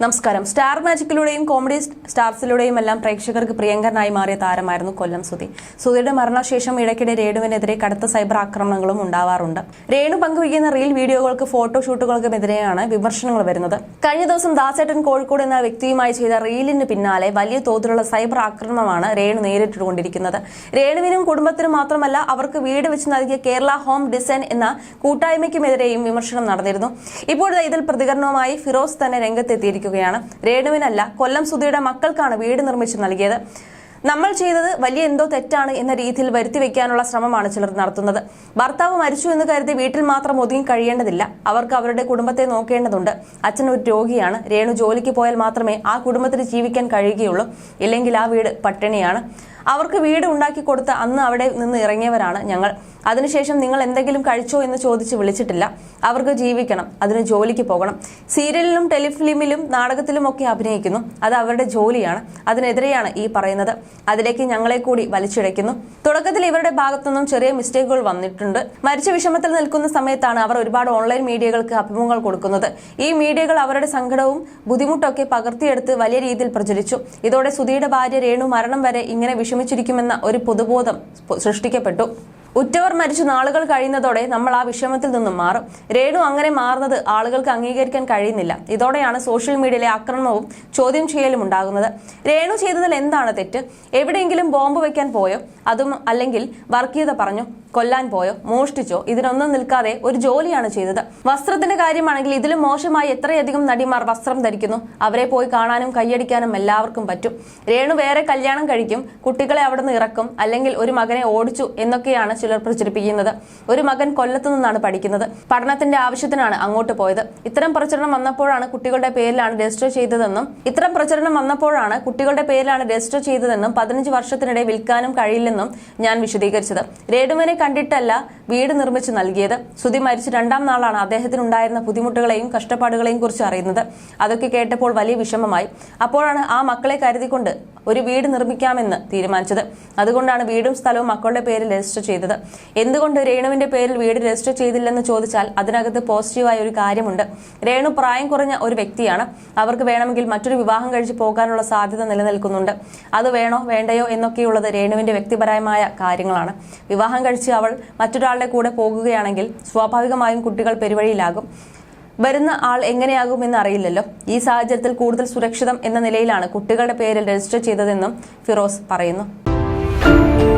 നമസ്കാരം. Star മാജിക്കിലൂടെയും comedy സ്റ്റാർസിലൂടെയും എല്ലാം പ്രേക്ഷകർക്ക് പ്രിയങ്കരനായി മാറിയ താരമായിരുന്നു കൊല്ലം സുധി സുധിയുടെ മരണശേഷം ഇടയ്ക്കിടെ രേണുവിനെതിരെ കടുത്ത സൈബർ ആക്രമണങ്ങളും ഉണ്ടാവാറുണ്ട്. രേണു പങ്കുവയ്ക്കുന്ന റീൽ വീഡിയോകൾക്ക് ഫോട്ടോഷൂട്ടുകൾക്കുമെതിരെയാണ് വിമർശനങ്ങൾ വരുന്നത്. കഴിഞ്ഞ ദിവസം ദാസേട്ടൻ കോഴിക്കോട് എന്ന വ്യക്തിയുമായി ചെയ്ത റീലിന് പിന്നാലെ വലിയ തോതിലുള്ള സൈബർ ആക്രമണമാണ് രേണു നേരിട്ടുകൊണ്ടിരിക്കുന്നത്. രേണുവിനും കുടുംബത്തിനും മാത്രമല്ല അവർക്ക് വീട് വെച്ച് നൽകിയ കേരള ഹോം ഡിസൈൻ എന്ന കൂട്ടായ്മയ്ക്കുമെതിരെയും വിമർശനം നടന്നിരുന്നു. ഇപ്പോഴത്തെ ഇതിൽ പ്രതികരണവുമായി ഫിറോസ് തന്നെ രംഗത്തെത്തിയിരിക്കുകയാണ് രേണുവിനല്ല കൊല്ലം സുധിയുടെ മക്കൾക്കാണ് വീട് നിർമ്മിച്ചു നൽകിയത്. നമ്മൾ ചെയ്തത് വലിയ എന്തോ തെറ്റാണ് എന്ന രീതിയിൽ വരുത്തി വെക്കാനുള്ള ശ്രമമാണ് ചിലർ നടത്തുന്നത്. ഭർത്താവ് മരിച്ചു എന്ന് കരുതി വീട്ടിൽ മാത്രം ഒതുങ്ങി കഴിയേണ്ടതില്ല. അവർക്ക് അവരുടെ കുടുംബത്തെ നോക്കേണ്ടതുണ്ട്. അച്ഛൻ ഒരു രോഗിയാണ്. രേണു ജോലിക്ക് പോയാൽ മാത്രമേ ആ കുടുംബത്തിന് ജീവിക്കാൻ കഴിയുകയുള്ളൂ. ഇല്ലെങ്കിൽ ആ വീട് പട്ടിണിയാണ്. അവർക്ക് വീട് ഉണ്ടാക്കി കൊടുത്ത് അന്ന് അവിടെ നിന്ന് ഇറങ്ങിയവരാണ് ഞങ്ങൾ. അതിനുശേഷം നിങ്ങൾ എന്തെങ്കിലും കഴിച്ചോ എന്ന് ചോദിച്ച് വിളിച്ചിട്ടില്ല. അവർക്ക് ജീവിക്കണം അതിന് ജോലിക്ക് പോകണം. സീരിയലിലും ടെലിഫിലിമിലും നാടകത്തിലും ഒക്കെ അഭിനയിക്കുന്നു. അത് അവരുടെ ജോലിയാണ്. അതിനെതിരെയാണ് ഈ പറയുന്നത്. അതിലേക്ക് ഞങ്ങളെ കൂടി വലിച്ചിഴയ്ക്കുന്നു. തുടക്കത്തിൽ ഇവരുടെ ഭാഗത്തുനിന്നും ചെറിയ മിസ്റ്റേക്കുകൾ വന്നിട്ടുണ്ട്. മരിച്ച വിഷമത്തിൽ നിൽക്കുന്ന സമയത്താണ് അവർ ഒരുപാട് ഓൺലൈൻ മീഡിയകൾക്ക് അഭിമുഖങ്ങൾ കൊടുക്കുന്നത്. ഈ മീഡിയകൾ അവരുടെ സങ്കടവും ബുദ്ധിമുട്ടൊക്കെ പകർത്തിയെടുത്ത് വലിയ രീതിയിൽ പ്രചരിച്ചു. ഇതോടെ സുധിയുടെ ഭാര്യ രേണു മരണം വരെ ഇങ്ങനെ വിഷമിച്ചിരിക്കുമെന്ന ഒരു പൊതുബോധം സൃഷ്ടിക്കപ്പെട്ടു. ഉറ്റവർ മരിച്ചു നാളുകൾ കഴിയുന്നതോടെ നമ്മൾ ആ വിഷമത്തിൽ നിന്നും മാറും. രേണു അങ്ങനെ മാറുന്നത് ആളുകൾക്ക് അംഗീകരിക്കാൻ കഴിയുന്നില്ല. ഇതോടെയാണ് സോഷ്യൽ മീഡിയയിലെ ആക്രമണവും ചോദ്യം ചെയ്യലും ഉണ്ടാകുന്നത്. രേണു ചെയ്തതിൽ എന്താണ് തെറ്റ്? എവിടെയെങ്കിലും ബോംബ് വെക്കാൻ പോയോ? അതും അല്ലെങ്കിൽ വർഗീയത പറഞ്ഞു. കൊല്ലാൻ പോയോ മോഷ്ടിച്ചോ ഇതിനൊന്നും നിൽക്കാതെ ഒരു ജോലിയാണ് ചെയ്തത്. വസ്ത്രത്തിന്റെ കാര്യമാണെങ്കിൽ ഇതിലും മോശമായി എത്രയധികം നടിമാർ വസ്ത്രം ധരിക്കുന്നു? അവരെ പോയി കാണാനും കൈയടിക്കാനും എല്ലാവർക്കും പറ്റും. രേണു വേറെ കല്യാണം കഴിക്കും കുട്ടികളെ അവിടെ നിന്ന് ഇറക്കും അല്ലെങ്കിൽ ഒരു മകനെ ഓടിച്ചു എന്നൊക്കെയാണ് ചിലർ പ്രചരിപ്പിക്കുന്നത്. ഒരു മകൻ കൊല്ലത്തു നിന്നാണ് പഠിക്കുന്നത്. പഠനത്തിന്റെ ആവശ്യത്തിനാണ് അങ്ങോട്ട് പോയത്. ഇത്തരം പ്രചരണം വന്നപ്പോഴാണ് കുട്ടികളുടെ പേരിലാണ് രജിസ്റ്റർ ചെയ്തതെന്നും ഇത്തരം പ്രചരണം വന്നപ്പോഴാണ് കുട്ടികളുടെ പേരിലാണ് രജിസ്റ്റർ ചെയ്തതെന്നും പതിനഞ്ച് വർഷത്തിനിടെ വിൽക്കാനും കഴിയില്ലെന്നും ഞാൻ വിശദീകരിച്ചത്. രേണുവിനെ കണ്ടിട്ടല്ല വീട് നിർമ്മിച്ചു നൽകിയത്. സുധി മരിച്ച് രണ്ടാം നാളാണ് അദ്ദേഹത്തിനുണ്ടായിരുന്ന ബുദ്ധിമുട്ടുകളെയും കഷ്ടപ്പാടുകളെയും കുറിച്ച് അറിയുന്നത്. അതൊക്കെ കേട്ടപ്പോൾ വലിയ വിഷമമായി. അപ്പോഴാണ് ആ മക്കളെ കരുതിക്കൊണ്ട് ഒരു വീട് നിർമ്മിക്കാമെന്ന് തീരുമാനിച്ചത്. അതുകൊണ്ടാണ് വീടും സ്ഥലവും മക്കളുടെ പേരിൽ രജിസ്റ്റർ ചെയ്തത്. എന്തുകൊണ്ട് രേണുവിന്റെ പേരിൽ വീട് രജിസ്റ്റർ ചെയ്തില്ലെന്ന് ചോദിച്ചാൽ അതിനകത്ത് പോസിറ്റീവായ ഒരു കാര്യമുണ്ട്. രേണു പ്രായം കുറഞ്ഞ ഒരു വ്യക്തിയാണ്. അവർക്ക് വേണമെങ്കിൽ മറ്റൊരു വിവാഹം കഴിച്ച് പോകാനുള്ള സാധ്യത നിലനിൽക്കുന്നുണ്ട്. അത് വേണോ വേണ്ടയോ എന്നൊക്കെയുള്ളത് രേണുവിന്റെ വ്യക്തിപരമായ കാര്യങ്ങളാണ്. വിവാഹം കഴിച്ച് അവൾ മറ്റൊരാളുടെ കൂടെ പോകുകയാണെങ്കിൽ സ്വാഭാവികമായും കുട്ടികൾ പെരുവഴിയിലാകും. വരുന്ന ആൾ എങ്ങനെയാകുമെന്ന് അറിയില്ലല്ലോ. ഈ സാഹചര്യത്തിൽ കൂടുതൽ സുരക്ഷിതം എന്ന നിലയിലാണ് കുട്ടികളുടെ പേരിൽ രജിസ്റ്റർ ചെയ്തതെന്നും ഫിറോസ് പറയുന്നു. Thank you.